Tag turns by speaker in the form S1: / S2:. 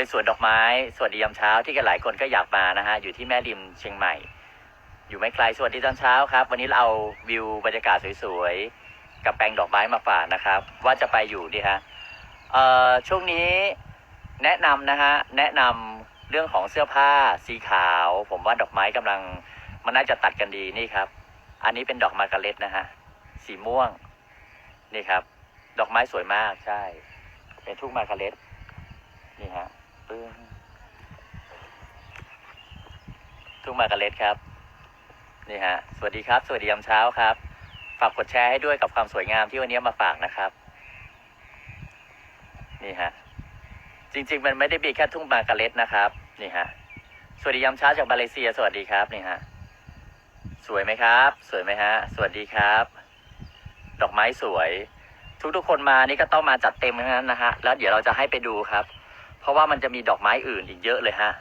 S1: เป็นสวนดอกไม้สวัสดียามเช้าที่กันหลายคนก็อยากมานะฮะอยู่ที่แม่ริมเชียงใหม่ อยู่ไม่ไกลสวัสดีตอนเช้าครับ วันนี้เราเอาวิวบรรยากาศสวยๆกับแปลงดอกไม้มาฝากนะครับ ว่าจะไปอยู่ดีฮะเอ่อช่วงนี้แนะนำนะฮะแนะนำเรื่องของเสื้อผ้าสีขาว ผมว่าดอกไม้กำลังมันน่าจะตัดกันดีนี่ครับ อันนี้เป็นดอกมาการเล็ตนะฮะสีม่วงนี่ครับ ดอกไม้สวยมากใช่ เป็นทุ่งมาการเล็ตนี่ฮะ ปึ้งทุ่งมากาเล็ตครับ นี่ฮะ สวัสดีครับ สวัสดียามเช้าครับ ฝากกดแชร์ให้ด้วยกับความสวยงามที่วันนี้มาฝากนะครับ นี่ฮะ จริง ๆ มันไม่ได้มีแค่ทุ่งมากาเล็ตนะครับ นี่ฮะ สวัสดียามเช้าจากมาเลเซีย สวัสดีครับ นี่ฮะ สวยไหมครับ สวยไหมฮะ สวัสดีครับ ดอกไม้สวย ทุกๆคนมานี่ก็ต้องมาจัดเต็มทั้งนั้นนะฮะ แล้วเดี๋ยวเราจะให้ไปดูครับ ราะว่ามันจะมีดอกไม้อื่นอีกเยอะเลยฮะ